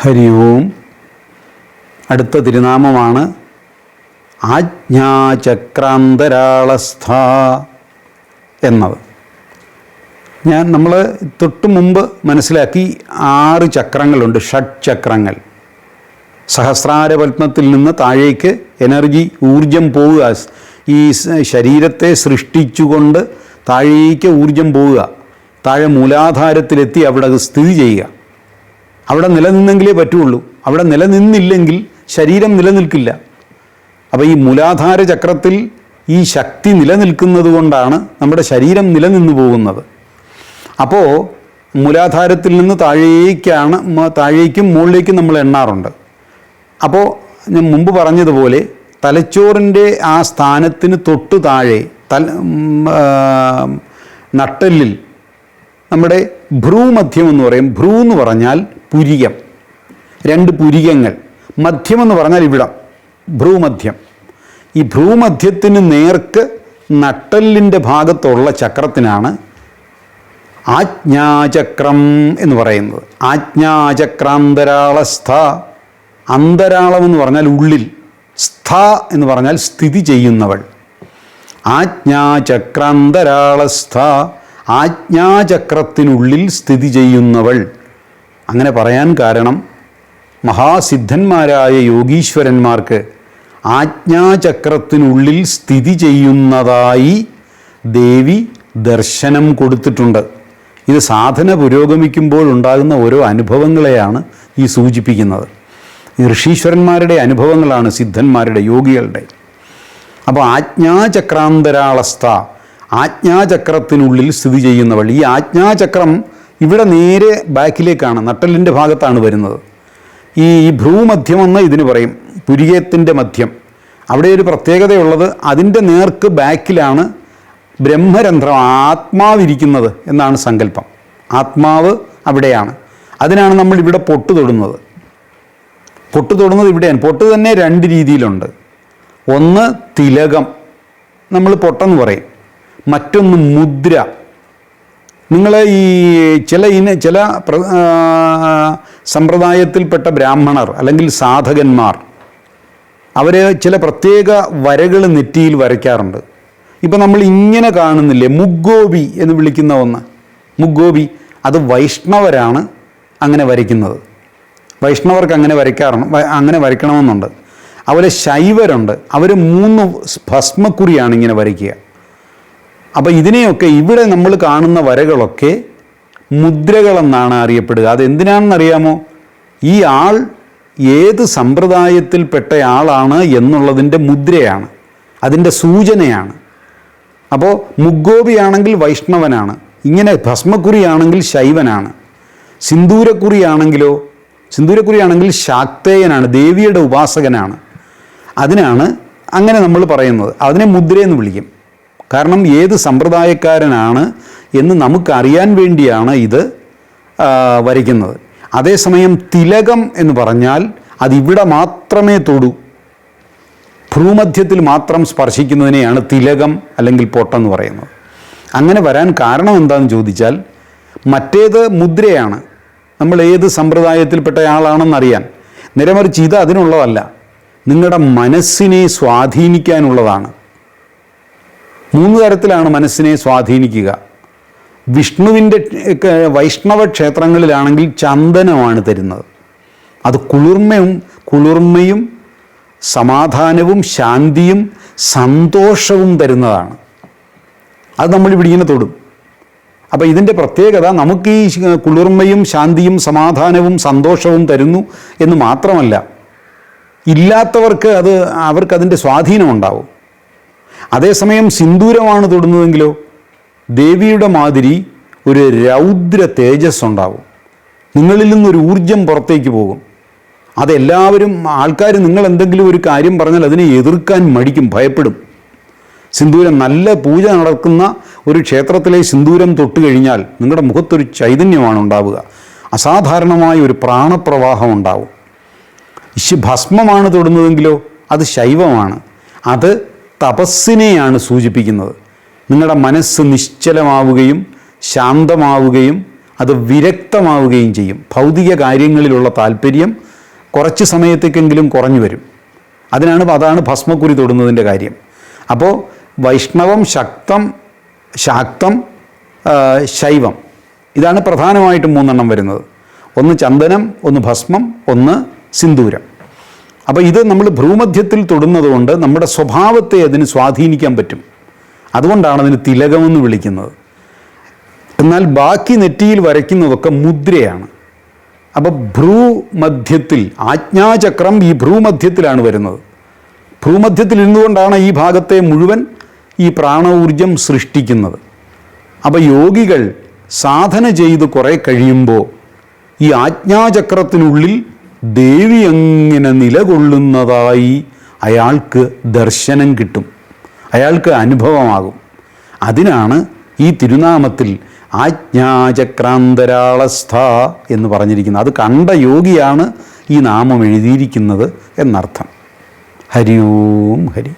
ഹരി ഓം അടുത്ത തിരുനാമമാണ് ആജ്ഞാചക്രാന്തരാളസ്ഥ എന്നത്. ഞാൻ നമ്മൾ തൊട്ട് മുമ്പ് മനസ്സിലാക്കി ആറ് ചക്രങ്ങളുണ്ട് ഷഡ് ചക്രങ്ങൾ. സഹസ്രാര പത്മത്തിൽ നിന്ന് താഴേക്ക് എനർജി ഊർജം പോവുക. ഈ ശരീരത്തെ സൃഷ്ടിച്ചുകൊണ്ട് താഴേക്ക് ഊർജം പോവുക. താഴെ മൂലാധാരത്തിലെത്തി അവിടെ സ്ഥിതി ചെയ്യുക. അവിടെ നിലനിന്നെങ്കിലേ പറ്റുള്ളൂ. അവിടെ നിലനിന്നില്ലെങ്കിൽ ശരീരം നിലനിൽക്കില്ല. അപ്പോൾ ഈ മൂലാധാര ചക്രത്തിൽ ഈ ശക്തി നിലനിൽക്കുന്നത് കൊണ്ടാണ് നമ്മുടെ ശരീരം നിലനിന്നു പോകുന്നത്. അപ്പോൾ മൂലാധാരത്തിൽ നിന്ന് താഴേക്കാണ് താഴേക്കും മുകളിലേക്കും നമ്മൾ എണ്ണാറുണ്ട്. അപ്പോൾ ഞാൻ മുമ്പ് പറഞ്ഞതുപോലെ തലച്ചോറിന്റെ ആ സ്ഥാനത്തിന് തൊട്ട് താഴെ ഉം, നട്ടെല്ലിൽ നമ്മുടെ ഭ്രൂമധ്യം എന്ന് പറയും. ഭ്രൂ എന്ന് പറഞ്ഞാൽ പുരികം. രണ്ട് പുരികങ്ങൾ. മധ്യം എന്ന് പറഞ്ഞാൽ ഇവിടം. ഭ്രൂമധ്യം. ഈ ഭ്രൂമധ്യത്തിന് നേർക്ക് നട്ടെല്ലിന്റെ ഭാഗത്തുള്ള ചക്രത്തിനാണ് ആജ്ഞാചക്രം എന്ന് പറയുന്നത്. ആജ്ഞാചക്രാന്തരാളസ്ഥ. അന്തരാളം എന്ന് പറഞ്ഞാൽ ഉള്ളിൽ. സ്ഥ എന്ന് പറഞ്ഞാൽ സ്ഥിതി ചെയ്യുന്നവൾ. ആജ്ഞാചക്രാന്തരാളസ്ഥ. ആജ്ഞാചക്രത്തിനുള്ളിൽ സ്ഥിതി ചെയ്യുന്നവൾ. അങ്ങനെ പറയാൻ കാരണം മഹാസിദ്ധന്മാരായ യോഗീശ്വരന്മാർക്ക് ആജ്ഞാചക്രത്തിനുള്ളിൽ സ്ഥിതി ചെയ്യുന്നതായി ദേവി ദർശനം കൊടുത്തിട്ടുണ്ട്. ഇത് സാധന പുരോഗമിക്കുമ്പോൾ ഉണ്ടാകുന്ന ഓരോ അനുഭവങ്ങളെയാണ് ഈ സൂചിപ്പിക്കുന്നത്. ഋഷീശ്വരന്മാരുടെ അനുഭവങ്ങളാണ് സിദ്ധന്മാരുടെ യോഗികളുടെ. അപ്പോൾ ആജ്ഞാചക്രാന്തരാളസ്ഥ ആജ്ഞാചക്രത്തിനുള്ളിൽ സ്ഥിതി ചെയ്യുന്നവൾ ഈ ആജ്ഞാചക്രം ഇവിടെ നേരെ ബാക്കിലേക്കാണ് നട്ടലിന്റെ ഭാഗത്താണ് വരുന്നത്. ഈ ഭ്രൂമധ്യം എന്ന് ഇതിന് പറയും പുരികത്തിന്റെ മധ്യം. അവിടെ ഒരു പ്രത്യേകതയുള്ളത് അതിന്റെ നേർക്ക് ബാക്കിലാണ് ബ്രഹ്മരന്ധ്രം ആത്മാവിരിക്കുന്നത് എന്നാണ് സങ്കല്പം. ആത്മാവ് അവിടെയാണ്. അതിനാണ് നമ്മൾ ഇവിടെ പൊട്ട് തൊടുന്നത്. പൊട്ട് തൊടുന്നത് ഇവിടെയാണ്. പൊട്ട് തന്നെ രണ്ട് രീതിയിലുണ്ട്. ഒന്ന് തിലകം നമ്മൾ പൊട്ടെന്ന് പറയും. മറ്റൊന്ന് മുദ്ര. നിങ്ങൾ ഈ ചില ഇന ചില പ്ര- സമ്പ്രദായത്തിൽപ്പെട്ട ബ്രാഹ്മണർ അല്ലെങ്കിൽ സാധകന്മാർ അവർ ചില പ്രത്യേക വരകൾ നെറ്റിയിൽ വരയ്ക്കാറുണ്ട്. ഇപ്പം നമ്മൾ ഇങ്ങനെ കാണുന്നില്ലേ മുഗ്ഗോബി എന്ന് വിളിക്കുന്ന ഒന്ന്. മുഗ്ഗോബി അത് വൈഷ്ണവരാണ് അങ്ങനെ വരയ്ക്കുന്നത്. വൈഷ്ണവർക്ക് അങ്ങനെ വരയ്ക്കാറുണ്ട് അങ്ങനെ വരയ്ക്കണമെന്നുണ്ട്. അവരെ ശൈവരുണ്ട് അവർ മൂന്ന് ഭസ്മക്കുറിയാണ് ഇങ്ങനെ വരയ്ക്കുക. അപ്പോൾ ഇതിനെയൊക്കെ ഇവിടെ നമ്മൾ കാണുന്ന വരകളൊക്കെ മുദ്രകളെന്നാണ് അറിയപ്പെടുക. അത് എന്തിനാണെന്നറിയാമോ ഈ ആൾ ഏത് സമ്പ്രദായത്തിൽപ്പെട്ട ആളാണ് എന്നുള്ളതിന്റെ മുദ്രയാണ്. അതിന്റെ സൂചനയാണ്. അപ്പോൾ മുഗ്ഗോപിയാണെങ്കിൽ വൈഷ്ണവനാണ്. ഇങ്ങനെ ഭസ്മക്കുറിയാണെങ്കിൽ ശൈവനാണ്. സിന്ദൂരക്കുറിയാണെങ്കിലോ സിന്ദൂരക്കുറിയാണെങ്കിൽ ശാക്തേയനാണ് ദേവിയുടെ ഉപാസകനാണ്. അതിനാണ് അങ്ങനെ നമ്മൾ പറയുന്നത്. അതിനെ മുദ്രയെന്ന് വിളിക്കും. കാരണം ഏത് സമ്പ്രദായക്കാരനാണ് എന്ന് നമുക്കറിയാൻ വേണ്ടിയാണ് ഇത് വരയ്ക്കുന്നത്. അതേസമയം തിലകം എന്ന് പറഞ്ഞാൽ അതിവിടെ മാത്രമേ തൊടൂ. ഭ്രൂമധ്യത്തിൽ മാത്രം സ്പർശിക്കുന്നതിനെയാണ് തിലകം അല്ലെങ്കിൽ പൊട്ടെന്ന് പറയുന്നത്. അങ്ങനെ വരാൻ കാരണം എന്താണെന്ന് ചോദിച്ചാൽ മറ്റേത് മുദ്രയാണ്. നമ്മൾ ഏത് സമ്പ്രദായത്തിൽപ്പെട്ട ആളാണെന്നറിയാൻ നിരമറിച്ച് ഇത് അതിനുള്ളതല്ല. നിങ്ങളുടെ മനസ്സിനെ സ്വാധീനിക്കാനുള്ളതാണ്. മൂന്ന് തരത്തിലാണ് മനസ്സിനെ സ്വാധീനിക്കുക. വിഷ്ണുവിന്റെ വൈഷ്ണവ ക്ഷേത്രങ്ങളിലാണെങ്കിൽ ചന്ദനമാണ് തരുന്നത്. അത് കുളിർമയും കുളിർമയും സമാധാനവും ശാന്തിയും സന്തോഷവും തരുന്നതാണ്. അത് നമ്മളിവിടെ ഇങ്ങനെ തൊടും. അപ്പോൾ ഇതിന്റെ പ്രത്യേകത നമുക്ക് ഈ കുളിർമയും ശാന്തിയും സമാധാനവും സന്തോഷവും തരുന്നു എന്ന് മാത്രമല്ല ഇല്ലാത്തവർക്ക് അത് അവർക്കതിന്റെ സ്വാധീനമുണ്ടാവും. അതേസമയം സിന്ദൂരമാണ് തൊടുന്നതെങ്കിലോ ദേവിയുടെ മാതിരി ഒരു രൗദ്ര തേജസ് ഉണ്ടാവും. നിങ്ങളിൽ നിന്നൊരു ഊർജം പുറത്തേക്ക് പോകും. അതെല്ലാവരും ആൾക്കാർ നിങ്ങൾ എന്തെങ്കിലും ഒരു കാര്യം പറഞ്ഞാൽ അതിനെ എതിർക്കാൻ മടിക്കും ഭയപ്പെടും. സിന്ദൂരം നല്ല പൂജ നടക്കുന്ന ഒരു ക്ഷേത്രത്തിലെ സിന്ദൂരം തൊട്ട് കഴിഞ്ഞാൽ നിങ്ങളുടെ മുഖത്തൊരു ചൈതന്യമാണ് ഉണ്ടാവുക. അസാധാരണമായ ഒരു പ്രാണപ്രവാഹം ഉണ്ടാവും. ഭസ്മമാണ് തൊടുന്നതെങ്കിലോ അത് ശൈവമാണ്. അത് തപസ്സിനെയാണ് സൂചിപ്പിക്കുന്നത്. നിങ്ങളുടെ മനസ്സ് നിശ്ചലമാവുകയും ശാന്തമാവുകയും അത് വിരക്തമാവുകയും ചെയ്യും. ഭൗതിക കാര്യങ്ങളിലുള്ള താല്പര്യം കുറച്ച് സമയത്തേക്കെങ്കിലും കുറഞ്ഞു വരും. അതിനാണ് അതാണ് ഭസ്മക്കുരി തൊടുന്നതിന്റെ കാര്യം. അപ്പോൾ വൈഷ്ണവം ശക്തം ശാക്തം ശൈവം ഇതാണ് പ്രധാനമായിട്ടും മൂന്നെണ്ണം വരുന്നത്. ഒന്ന് ചന്ദനം ഒന്ന് ഭസ്മം ഒന്ന് സിന്ദൂരം. അപ്പോൾ ഇത് നമ്മൾ ഭ്രൂമധ്യത്തിൽ തൊടുന്നതുകൊണ്ട് നമ്മുടെ സ്വഭാവത്തെ അതിന് സ്വാധീനിക്കാൻ പറ്റും. അതുകൊണ്ടാണ് അതിന് തിലകമെന്ന് വിളിക്കുന്നത്. എന്നാൽ ബാക്കി നെറ്റിയിൽ വരയ്ക്കുന്നതൊക്കെ മുദ്രയാണ്. അപ്പോൾ ഭ്രൂമധ്യത്തിൽ ആജ്ഞാചക്രം ഈ ഭ്രൂമധ്യത്തിലാണ് വരുന്നത്. ഭ്രൂമധ്യത്തിൽ ഇരുന്നുകൊണ്ടാണ് ഈ ഭാഗത്തെ മുഴുവൻ ഈ പ്രാണൌർജം സൃഷ്ടിക്കുന്നത്. അപ്പോൾ യോഗികൾ സാധന ചെയ്ത് കുറേ കഴിയുമ്പോൾ ഈ ആജ്ഞാചക്രത്തിനുള്ളിൽ ദേവി എങ്ങനെ നിലകൊള്ളുന്നതായി അയാൾക്ക് ദർശനം കിട്ടും. അയാൾക്ക് അനുഭവമാകും. അതിനാണ് ഈ തിരുനാമത്തിൽ ആജ്ഞാചക്രാന്തരാളസ്ഥ എന്ന് പറഞ്ഞിരിക്കുന്നത്. അത് കണ്ട യോഗിയാണ് ഈ നാമം എഴുതിയിരിക്കുന്നത് എന്നർത്ഥം. ഹരി ഓം ഹരി.